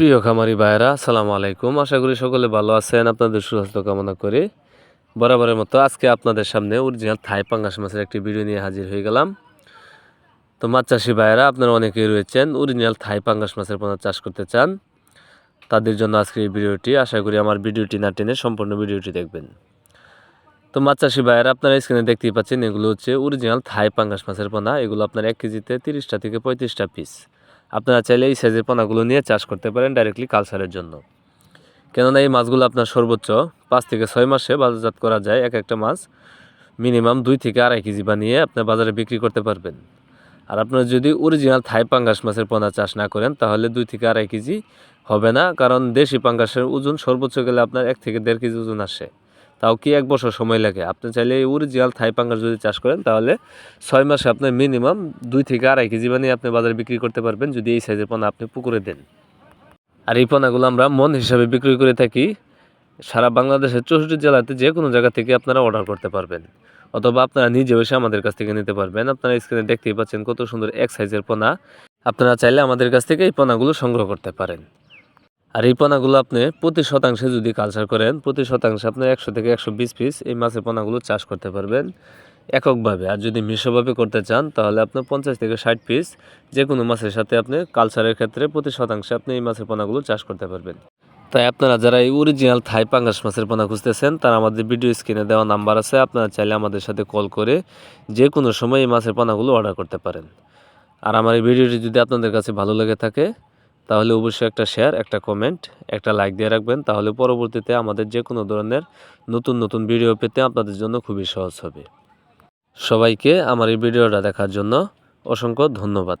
প্রিয় খামারি ভাইরা আসসালামু আলাইকুম। আশা করি সকলে ভালো আছেন। আপনাদের সুস্বাস্থ্য কামনা করি। বরাবরের মতো আজকে আপনাদের সামনে অরিজিনাল থাই পাঙ্গাস মাছের একটি ভিডিও নিয়ে হাজির হয়ে গেলাম। তো মাছ চাষি ভাইরা আপনারা অনেকেই রয়েছেন অরিজিনাল থাই পাঙ্গাস মাছের পোনা চাষ করতে চান। তাদের জন্য আজকের এই ভিডিওটি, আশা করি আমার ভিডিওটি না টেনে সম্পূর্ণ ভিডিওটি দেখবেন। তো মাছ চাষি ভাইয়েরা, আপনারা স্ক্রিনে দেখতেই পাচ্ছেন, এগুলো হচ্ছে অরিজিনাল থাই পাঙ্গাস মাছের পোনা। এগুলো আপনার এক কেজিতে তিরিশটা থেকে পঁয়ত্রিশটা পিস আপনারা চাইলে এই সাইজের পোনাগুলো নিয়ে চাষ করতে পারেন ডাইরেক্টলি কালচারের জন্য। কেননা এই মাছগুলো আপনার সর্বোচ্চ পাঁচ থেকে ছয় মাসে বাজারজাত করা যায় এক একটা মাছ। মিনিমাম দুই থেকে আড়াই কেজি বানিয়ে আপনার বাজারে বিক্রি করতে পারবেন। আর আপনারা যদি অরিজিনাল থাই পাঙ্গাস মাছের পোনা চাষ না করেন, তাহলে দুই থেকে আড়াই কেজি হবে না। কারণ দেশি পাঙ্গাসের ওজন সর্বোচ্চ গেলে আপনার এক থেকে দেড় কেজি ওজন আসে। তাও কি এক বছর সময় লাগে? আপনি চাইলে অরিজিনাল থাই পাঙ্গাস যদি চাষ করেন, তাহলে ছয় মাসে আপনার মিনিমাম দুই থেকে আড়াই কেজি বানিয়ে আপনি বাজারে বিক্রি করতে পারবেন যদি এই সাইজের পোনা আপনি পুকুরে দেন। আর এই পোনাগুলো আমরা মন হিসাবে বিক্রি করে থাকি। সারা বাংলাদেশের চৌষট্টি জেলাতে যে কোনো জায়গা থেকে আপনারা অর্ডার করতে পারবেন। অথবা আপনারা নিজে এসে আমাদের কাছ থেকে নিতে পারবেন। আপনারা স্ক্রিনে দেখতেই পাচ্ছেন কত সুন্দর এক সাইজের পোনা। আপনারা চাইলে আমাদের কাছ থেকে এই পোনাগুলো সংগ্রহ করতে পারেন। আর এই পোনাগুলো আপনি প্রতি শতাংশে যদি কালচার করেন, প্রতি শতাংশে আপনি একশো থেকে একশো বিশ পিস এই মাছের পোনাগুলো চাষ করতে পারবেন এককভাবে। আর যদি মিশ্রভাবে করতে চান, তাহলে আপনি পঞ্চাশ থেকে ষাট পিস যে কোনো মাছের সাথে আপনি কালচারের ক্ষেত্রে প্রতি শতাংশে আপনি এই মাছের পোনাগুলো চাষ করতে পারবেন। তাই আপনারা যারা এই অরিজিনাল থাই পাঙ্গাস মাছের পোনা খুঁজতেছেন, তারা আমাদের ভিডিও স্ক্রিনে দেওয়া নাম্বার আছে, আপনারা চাইলে আমাদের সাথে কল করে যে কোনো সময় এই মাছের পোনাগুলো অর্ডার করতে পারেন। আর আমার এই ভিডিওটি যদি আপনাদের কাছে ভালো লেগে থাকে তাহলে অবশ্যই একটা শেয়ার একটা কমেন্ট একটা লাইক দিয়ে রাখবেন। তাহলে পরবর্তীতে আমাদের যে কোনো ধরনের নতুন নতুন ভিডিও পেতে আপনাদের জন্য খুবই সহজ হবে। সবাইকে আমার এই ভিডিওটা দেখার জন্য অসংখ্য ধন্যবাদ।